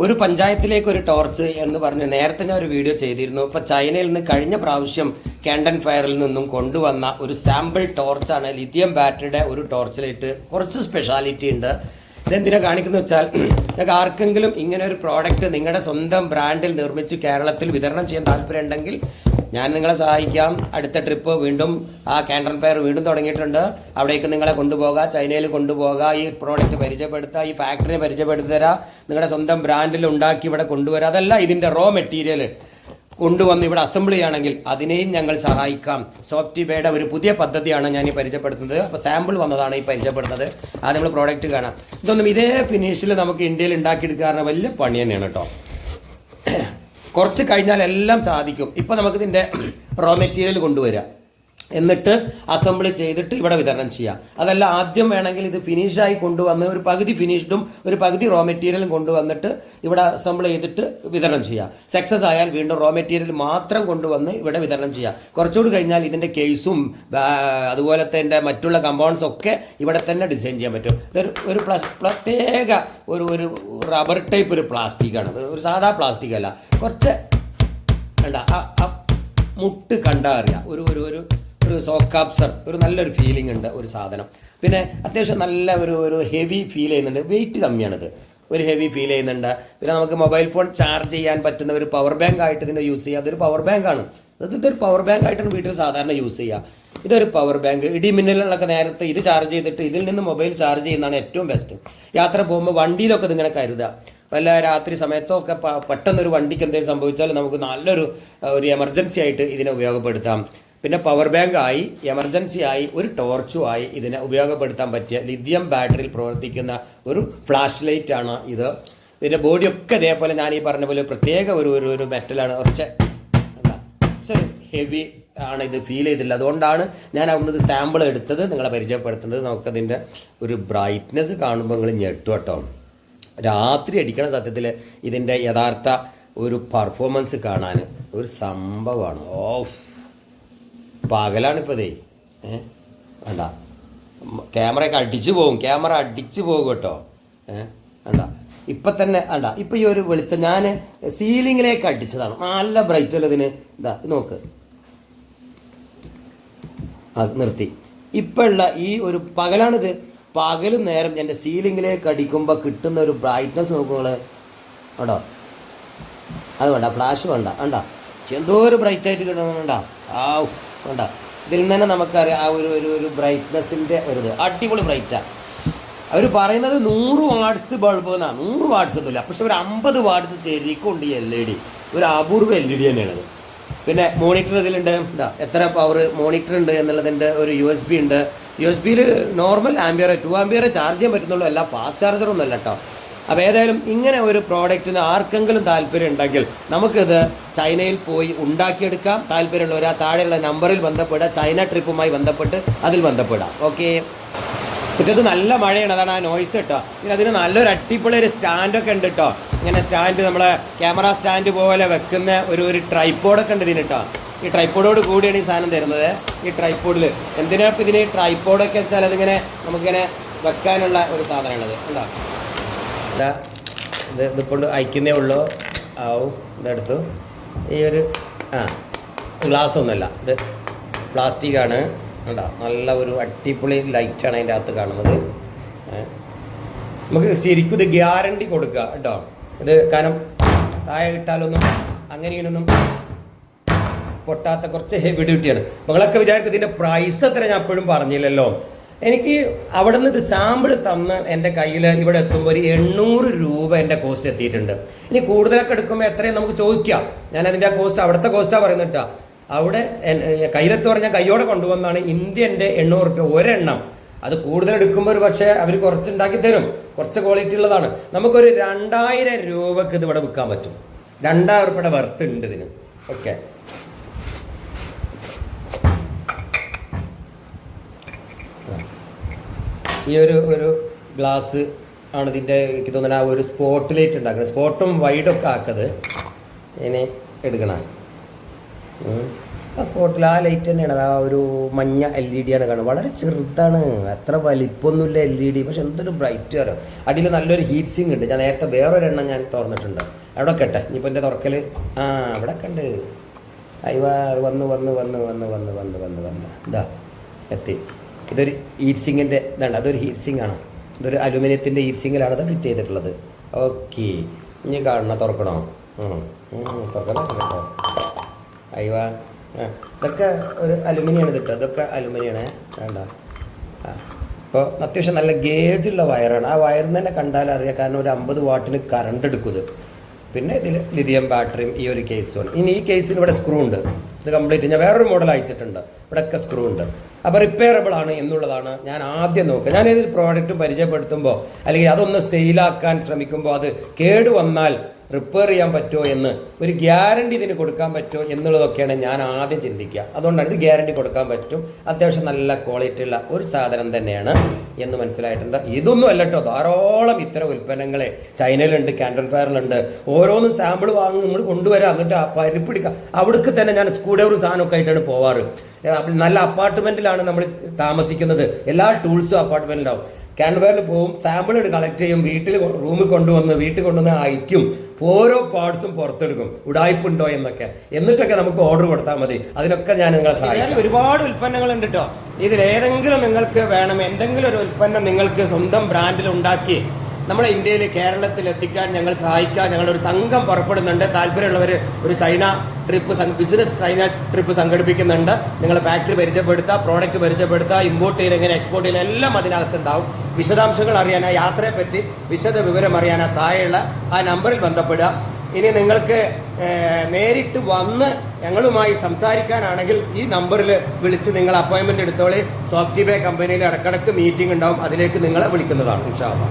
ഒരു പഞ്ചായത്തിലേക്ക് ഒരു ടോർച്ച് എന്ന് പറഞ്ഞ് നേരത്തെ ഞാൻ ഒരു വീഡിയോ ചെയ്തിരുന്നു. ഇപ്പൊ ചൈനയിൽ നിന്ന് കഴിഞ്ഞ പ്രാവശ്യം കാൻഡൻ ഫയറിൽ നിന്നും കൊണ്ടുവന്ന ഒരു സാമ്പിൾ ടോർച്ചാണ് ലിഥിയം ബാറ്ററിയുടെ ഒരു ടോർച്ചിലിട്ട് കുറച്ച് സ്പെഷ്യാലിറ്റി ഉണ്ട്. ഇതെന്തിനാ കാണിക്കുന്ന വെച്ചാൽ നിങ്ങൾക്ക് ആർക്കെങ്കിലും ഇങ്ങനെ ഒരു പ്രോഡക്റ്റ് നിങ്ങളുടെ സ്വന്തം ബ്രാൻഡിൽ നിർമ്മിച്ച് കേരളത്തിൽ വിതരണം ചെയ്യാൻ താല്പര്യം ഉണ്ടെങ്കിൽ ഞാൻ നിങ്ങളെ സഹായിക്കാം. അടുത്ത ട്രിപ്പ് വീണ്ടും ആ കാൻഡൻ ഫയർ വീണ്ടും തുടങ്ങിയിട്ടുണ്ട്. അവിടേക്ക് നിങ്ങളെ കൊണ്ടുപോകാം ചൈനയിൽ കൊണ്ടുപോകാം. ഈ പ്രോഡക്റ്റ് പരിചയപ്പെടുത്തുക ഈ ഫാക്ടറിയെ പരിചയപ്പെടുത്തി തരാം നിങ്ങളുടെ സ്വന്തം ബ്രാൻഡിൽ ഉണ്ടാക്കി ഇവിടെ കൊണ്ടുവരാം. അതല്ല ഇതിന്റെ റോ മെറ്റീരിയൽ കൊണ്ടുവന്ന് ഇവിടെ അസംബിൾ ചെയ്യുകയാണെങ്കിൽ അതിനെയും ഞങ്ങൾ സഹായിക്കാം. സോഫ്റ്റ്വെയറുടെ ഒരു പുതിയ പദ്ധതിയാണ് ഞാൻ ഈ പരിചയപ്പെടുത്തുന്നത്. അപ്പോൾ സാമ്പിൾ വന്നതാണ് ഈ പരിചയപ്പെടുന്നത് അത് നമ്മൾ പ്രോഡക്റ്റ് കാണാം. ഇതൊന്നും ഇതേ ഫിനിഷിൽ നമുക്ക് ഇന്ത്യയിൽ ഉണ്ടാക്കിയെടുക്കാറുള്ള വലിയ പണി തന്നെയാണ് കേട്ടോ കുറച്ച് കഴിഞ്ഞാൽ എല്ലാം സാധിക്കും. ഇപ്പോൾ നമുക്കിതിന്റെ റോ മെറ്റീരിയൽ കൊണ്ടുവരാം. എന്നിട്ട് അസംബിൾ ചെയ്തിട്ട് ഇവിടെ വിതരണം ചെയ്യാം. അതല്ല ആദ്യം വേണമെങ്കിൽ ഇത് ഫിനിഷായി കൊണ്ടുവന്ന് ഒരു പകുതി ഫിനിഷ്ഡും ഒരു പകുതി റോ മെറ്റീരിയലും കൊണ്ടുവന്നിട്ട് ഇവിടെ അസംബിൾ ചെയ്തിട്ട് വിതരണം ചെയ്യാം. സക്സസ് ആയാൽ വീണ്ടും റോ മെറ്റീരിയൽ മാത്രം കൊണ്ടുവന്ന് ഇവിടെ വിതരണം ചെയ്യാം. കുറച്ചുകൂടി കഴിഞ്ഞാൽ ഇതിന്റെ കേസും അതുപോലെ തന്നെ മറ്റുള്ള കമ്പൗണ്ട്സ് ഒക്കെ ഇവിടെ തന്നെ ഡിസൈൻ ചെയ്യാൻ പറ്റും. ഇതൊരു ഒരു പ്ലസ് പ്രത്യേക ഒരു ഒരു റബ്ബർ ടൈപ്പ് ഒരു പ്ലാസ്റ്റിക്കാണ് ഒരു സാധാ പ്ലാസ്റ്റിക് അല്ല. കുറച്ച് വേണ്ട ആ മുട്ട് കണ്ടാൽ അറിയാം. ഒരു ഒരു ഒരു ഒരു സോക്കാപ്സർ ഒരു നല്ലൊരു ഫീലിംഗ് ഉണ്ട് ഒരു സാധനം. പിന്നെ അത്യാവശ്യം നല്ല ഒരു ഒരു ഹെവി ഫീൽ ചെയ്യുന്നുണ്ട്. വെയിറ്റ് കമ്മിയാണിത്. ഒരു ഹെവി ഫീൽ ചെയ്യുന്നുണ്ട്. പിന്നെ നമുക്ക് മൊബൈൽ ഫോൺ ചാർജ് ചെയ്യാൻ പറ്റുന്ന ഒരു പവർ ബാങ്ക് ആയിട്ട് ഇതിനെ യൂസ് ചെയ്യുക അതൊരു പവർ ബാങ്ക് ആണ്. ഇതൊരു പവർ ബാങ്ക് ആയിട്ടാണ് വീട്ടിൽ സാധാരണ യൂസ് ചെയ്യുക ഇതൊരു പവർ ബാങ്ക് ഇടിമിന്നലുകളൊക്കെ നേരത്തെ ഇത് ചാർജ് ചെയ്തിട്ട് ഇതിൽ നിന്ന് മൊബൈൽ ചാർജ് ചെയ്യുന്നതാണ് ഏറ്റവും ബെസ്റ്റ് യാത്ര പോകുമ്പോൾ വണ്ടിയിലൊക്കെ ഇതിങ്ങനെ കരുതുക വല്ല രാത്രി സമയത്തോ ഒക്കെ പെട്ടെന്നൊരു വണ്ടിക്ക് എന്തെങ്കിലും സംഭവിച്ചാൽ നമുക്ക് നല്ലൊരു ഒരു എമർജൻസി ആയിട്ട് ഇതിനെ ഉപയോഗപ്പെടുത്താം. പിന്നെ പവർ ബാങ്ക് ആയി എമർജൻസി ആയി ഒരു ടോർച്ചും ആയി ഇതിനെ ഉപയോഗപ്പെടുത്താൻ പറ്റിയ ലിഥിയം ബാറ്ററിയിൽ പ്രവർത്തിക്കുന്ന ഒരു ഫ്ലാഷ് ലൈറ്റ് ആണ് ഇത്. ഇതിന്റെ ബോഡിയൊക്കെ ഇതേപോലെ ഞാൻ ഈ പറഞ്ഞ പോലെ പ്രത്യേക ഒരു ഒരു ഒരു മെറ്റലാണ് കുറച്ച് എന്താ ഹെവി ആണ് ഇത് ഫീൽ ചെയ്തില്ല അതുകൊണ്ടാണ് ഞാൻ അവിടുന്ന് ഇത് സാമ്പിൾ എടുത്തത് നിങ്ങളെ പരിചയപ്പെടുത്തുന്നത്. നമുക്കതിന്റെ ഒരു ബ്രൈറ്റ്നെസ് കാണുമ്പോൾ നിങ്ങൾ ഞെട്ടു കേട്ടോ. രാത്രി അടിക്കണ സത്യത്തിൽ ഇതിന്റെ യഥാർത്ഥ ഒരു പെർഫോമൻസ് കാണാൻ ഒരു സംഭവമാണ്. ഓ പകലാണിപ്പോൾ ഇതേ ഏ? വേണ്ട. ക്യാമറയൊക്കെ അടിച്ചു പോകും. ക്യാമറ അടിച്ചു പോകും കേട്ടോ. ഏ? വേണ്ട. ഇപ്പം തന്നെ വേണ്ട. ഇപ്പം ഈ ഒരു വെളിച്ചം ഞാൻ സീലിങ്ങിലേക്ക് അടിച്ചതാണ്. നല്ല ബ്രൈറ്റ് അല്ല ഇതിന്? ഇതാ നോക്ക്. ആ നിർത്തി. ഇപ്പം ഉള്ള ഈ ഒരു പകലാണിത്. പകൽ നേരം എന്റെ സീലിങ്ങിലേക്ക് അടിക്കുമ്പോൾ കിട്ടുന്ന ഒരു ബ്രൈറ്റ്നസ് നോക്കുക ഉണ്ടോ അത് വേണ്ട. ഫ്ലാഷ് വേണ്ട. വേണ്ട എന്തോ ഒരു ബ്രൈറ്റ് ആയിട്ട് വേണ്ട ആ വേണ്ട ഇതിൽ തന്നെ നമുക്കറിയാം ആ ഒരു ഒരു ഒരു ബ്രൈറ്റ്നെസ്സിന്റെ ഒരു ഇത്. അടിപൊളി ബ്രൈറ്റാണ് അവർ പറയുന്നത് നൂറ് വാട്സ് ബൾബ് എന്നാണ്. നൂറ് വാട്സ് ഒന്നുമില്ല. പക്ഷെ ഒരു അമ്പത് വാട്സ് ശരിക്കുണ്ട് ഈ എൽ ഇ ഡി ഒരു അപൂർവ എൽ ഇ ഡി തന്നെയാണത്. പിന്നെ മോണിറ്റർ ഇതിലുണ്ട്. എന്താ എത്ര പവർ മോണിറ്റർ ഉണ്ട് എന്നുള്ളതിന്റെ ഒരു യു എസ് ബി ഉണ്ട്. യു എസ് ബിയിൽ normal ampere two ampere charge ചെയ്യാൻ പറ്റുന്നുള്ളൂ. അല്ല ഫാസ്റ്റ് ചാർജറൊന്നും അല്ല കേട്ടോ. അപ്പോൾ ഏതായാലും ഇങ്ങനെ ഒരു പ്രോഡക്റ്റിന് ആർക്കെങ്കിലും താല്പര്യം ഉണ്ടെങ്കിൽ നമുക്കിത് ചൈനയിൽ പോയി ഉണ്ടാക്കിയെടുക്കാം. താല്പര്യമുള്ളവർ ആ താഴെയുള്ള നമ്പറിൽ ബന്ധപ്പെടുക. ചൈന ട്രിപ്പുമായി ബന്ധപ്പെട്ട് അതിൽ ബന്ധപ്പെടാം ഓക്കെ? ഇത് നല്ല മഴയാണ്. അതാണ് ആ നോയ്സ് കേട്ടോ. പിന്നെ അതിന് നല്ലൊരു അടിപൊളി ഒരു സ്റ്റാൻഡൊക്കെ ഉണ്ട് കേട്ടോ. ഇങ്ങനെ സ്റ്റാൻഡ് നമ്മളെ ക്യാമറ സ്റ്റാൻഡ് പോലെ വെക്കുന്ന ഒരു ഒരു ട്രൈപ്പോഡൊക്കെ ഉണ്ട് ഇതിന് കേട്ടോ. ഈ ട്രൈപ്പോഡോട് കൂടിയാണ് ഈ സാധനം തരുന്നത്. ഈ ട്രൈപ്പോഡിൽ എന്തിനാണ് ഇതിന് ട്രൈപ്പോഡൊക്കെ വെച്ചാൽ അതിങ്ങനെ നമുക്കിങ്ങനെ വെക്കാനുള്ള ഒരു സാധനമാണത്. ഉണ്ടോ ഇതാ ഇത് ഇതിപ്പോൾ അയക്കുന്നേ ഉള്ളൂ. ആവും ഇതെടുത്തു. ഈ ഒരു ആ ഗ്ലാസ് ഒന്നുമല്ല. ഇത് പ്ലാസ്റ്റിക് ആണ്. കണ്ടോ? നല്ല ഒരു അടിപൊളി ലൈറ്റാണ് അതിന്റെ അകത്ത് കാണുന്നത്. നമുക്ക് ശരിക്കും ഇത് ഗ്യാരണ്ടി കൊടുക്കുക കേട്ടോ. ഇത് കാരണം താഴെ ഇട്ടാലൊന്നും അങ്ങനെ ഇങ്ങനൊന്നും പൊട്ടാത്ത കുറച്ച് ഹെവി ഡ്യൂട്ടിയാണ് നിങ്ങളൊക്കെ വിചാരിക്കും ഇതിന്റെ പ്രൈസ് അത്ര ഞാൻ എപ്പോഴും പറഞ്ഞില്ലല്ലോ. എനിക്ക് അവിടെ നിന്ന് ഒരു സാമ്പിൾ തന്ന് എന്റെ കയ്യിൽ ഇവിടെ എത്തുമ്പോൾ ഒരു എണ്ണൂറ് രൂപ എന്റെ കോസ്റ്റ് എത്തിയിട്ടുണ്ട്. ഇനി കൂടുതലൊക്കെ എടുക്കുമ്പോൾ എത്രയും നമുക്ക് ചോദിക്കാം. ഞാൻ അതിന്റെ ആ കോസ്റ്റ് അവിടുത്തെ കോസ്റ്റാണ് പറയുന്നിട്ടാ അവിടെ കയ്യിലെത്തു പറഞ്ഞാൽ കയ്യോടെ കൊണ്ടുവന്നാണ് ഇന്ത്യന്റെ എണ്ണൂറ് രൂപ ഒരെണ്ണം. അത് കൂടുതൽ എടുക്കുമ്പോൾ ഒരു പക്ഷേ അവർ കുറച്ച് ഉണ്ടാക്കി തരും. കുറച്ച് ക്വാളിറ്റി ഉള്ളതാണ്. നമുക്കൊരു രണ്ടായിരം രൂപക്ക് ഇത് ഇവിടെ വിൽക്കാൻ പറ്റും. രണ്ടായിരം റുപ്യയുടെ വർത്ത് ഉണ്ട് ഇതിന്. ഓക്കെ ഈ ഒരു ഒരു ഗ്ലാസ് ആണ് ഇതിന്റെ എനിക്ക് തോന്നുന്നത് ആ ഒരു സ്പോട്ട് ലൈറ്റ് ഉണ്ടാക്കുന്നത് സ്പോട്ടും വൈഡൊക്കെ ആക്കത് ഇനി എടുക്കണം. ആ സ്പോട്ടിൽ ആ ലൈറ്റ് തന്നെയാണ്. ആ ഒരു മഞ്ഞ എൽ ഇ ഡി ആണ് കാണുന്നത്. വളരെ ചെറുതാണ്. അത്ര വലിപ്പമൊന്നുമില്ല എൽ ഇ ഡി പക്ഷെ എന്തൊരു ബ്രൈറ്റ് വരും അടിയിൽ നല്ലൊരു ഹീറ്റ് സിങ് ഉണ്ട്. ഞാൻ നേരത്തെ വേറൊരെണ്ണം ഞാൻ തുറന്നിട്ടുണ്ട്. അവിടെ കെട്ടെ ഇനിയിപ്പോൾ എന്റെ തുറക്കൽ ആ അവിടെ കണ്ട് അയ്യ വന്ന് വന്ന് വന്ന് വന്ന് വന്ന് വന്ന് വന്ന് വന്ന്. ഇതാ എത്തി. ഇതൊരു ഹീറ്റ് സിങ്ങിന്റെ ഇതാണ്. അതൊരു ഹീറ്റ് സിങ് ആണ്. ഇതൊരു അലുമിനിയത്തിന്റെ ഹീറ്റ് സിങ്ങിലാണ് ഇത് ഫിറ്റ് ചെയ്തിട്ടുള്ളത്. ഓക്കെ ഇനി കാണണം തുറക്കണോ? തുറക്കണം അയ്യ ഇതൊക്കെ ഒരു അലുമിനിയാണ് കിട്ടുക കേട്ടോ. ഇതൊക്കെ അലുമിനിയാണ്. വേണ്ട അപ്പോൾ അത്യാവശ്യം നല്ല ഗേജ് ഉള്ള വയറാണ് ആ വയറിന് തന്നെ കണ്ടാൽ അറിയാം. കാരണം ഒരു അമ്പത് വാട്ടിന് കറണ്ട് എടുക്കുന്നത് പിന്നെ ഇതിൽ ലിഥിയം ബാറ്ററിയും ഈ ഒരു കേസുമാണ് ഇനി ഈ കേസിന് ഇവിടെ സ്ക്രൂ ഉണ്ട്. ഇത് കംപ്ലീറ്റ് ഞാൻ വേറൊരു മോഡൽ അയച്ചിട്ടുണ്ട്. ഇവിടെയൊക്കെ സ്ക്രൂ ഉണ്ട്. അപ്പോൾ റിപ്പയറബിൾ ആണ് എന്നുള്ളതാണ് ഞാൻ ആദ്യം നോക്കുക. ഞാൻ ഏതൊരു പ്രോഡക്റ്റ് പരിചയപ്പെടുത്തുമ്പോൾ അല്ലെങ്കിൽ അതൊന്ന് സെയിലാക്കാൻ ശ്രമിക്കുമ്പോൾ അത് കേടുവന്നാൽ റിപ്പയർ ചെയ്യാൻ പറ്റുമോ എന്ന് ഒരു ഗ്യാരണ്ടി ഇതിന് കൊടുക്കാൻ പറ്റുമോ എന്നുള്ളതൊക്കെയാണ് ഞാൻ ആദ്യം ചിന്തിക്കുക. അതുകൊണ്ടാണ് ഇത് ഗ്യാരണ്ടി കൊടുക്കാൻ പറ്റും. അത്യാവശ്യം നല്ല ക്വാളിറ്റി ഉള്ള ഒരു സാധനം തന്നെയാണ് എന്ന് മനസ്സിലായിട്ടുണ്ട്. ഇതൊന്നും അല്ലട്ടോ ധാരാളം ഇത്തരം ഉൽപ്പന്നങ്ങളെ ചൈനയിലുണ്ട് കാൻഡൻ ഫയറിലുണ്ട് ഓരോന്നും സാമ്പിൾ വാങ്ങി നമ്മൾ കൊണ്ടുവരാം. എന്നിട്ട് പരിപ്പിടിക്കാം അവിടേക്ക് തന്നെ ഞാൻ സ്ക്രൂ ഡ്രൈവർ സാധനമൊക്കെ ആയിട്ടാണ് പോവാറ്. നല്ല അപ്പാർട്ട്മെന്റിലാണ് നമ്മൾ താമസിക്കുന്നത്. എല്ലാ ടൂൾസും അപ്പാർട്ട്മെന്റിലാവും കാൻവറിൽ പോവും സാമ്പിൾ കളക്ട് ചെയ്യും വീട്ടിൽ റൂമിൽ കൊണ്ടുവന്ന് വീട്ടിൽ കൊണ്ടുവന്ന് അയക്കും. ഓരോ പാർട്സും പുറത്തെടുക്കും. ഉടായ്പുണ്ടോ എന്നൊക്കെ. എന്നിട്ടൊക്കെ നമുക്ക് ഓർഡർ കൊടുത്താൽ മതി. അതിനൊക്കെ ഞാൻ നിങ്ങളെ സഹായിക്കും. ഒരുപാട് ഉൽപ്പന്നങ്ങൾ ഉണ്ട് കേട്ടോ ഇതിലേതെങ്കിലും നിങ്ങൾക്ക് വേണം. എന്തെങ്കിലും ഒരു ഉൽപ്പന്നം നിങ്ങൾക്ക് സ്വന്തം ബ്രാൻഡിൽ ഉണ്ടാക്കി നമ്മുടെ ഇന്ത്യയിൽ കേരളത്തിൽ എത്തിക്കാൻ ഞങ്ങൾ സഹായിക്കാൻ ഞങ്ങളുടെ ഒരു സംഘം പുറപ്പെടുന്നുണ്ട്. താല്പര്യമുള്ളവർ ഒരു China trip business China trip സംഘടിപ്പിക്കുന്നുണ്ട്. നിങ്ങൾ ഫാക്ടറി പരിചയപ്പെടുത്തുക പ്രോഡക്റ്റ് പരിചയപ്പെടുത്തുക ഇമ്പോർട്ട് ചെയ്ത് എങ്ങനെ എക്സ്പോർട്ട് ചെയ്യുന്ന എല്ലാം അതിനകത്തുണ്ടാവും. വിശദാംശങ്ങൾ അറിയാൻ ആ യാത്രയെപ്പറ്റി വിശദ വിവരം അറിയാൻ ആ താഴെയുള്ള ആ നമ്പറിൽ ബന്ധപ്പെടുക. ഇനി നിങ്ങൾക്ക് നേരിട്ട് വന്ന് ഞങ്ങളുമായി സംസാരിക്കാനാണെങ്കിൽ ഈ നമ്പറിൽ വിളിച്ച് നിങ്ങൾ അപ്പോയിൻമെന്റ് എടുത്തോളി. സോഫ്റ്റ്വെയർ കമ്പനിയിൽ ഇടക്കിടക്ക് മീറ്റിംഗ് ഉണ്ടാവും. അതിലേക്ക് നിങ്ങളെ വിളിക്കുന്നതാണ് ഇൻഷാല്ല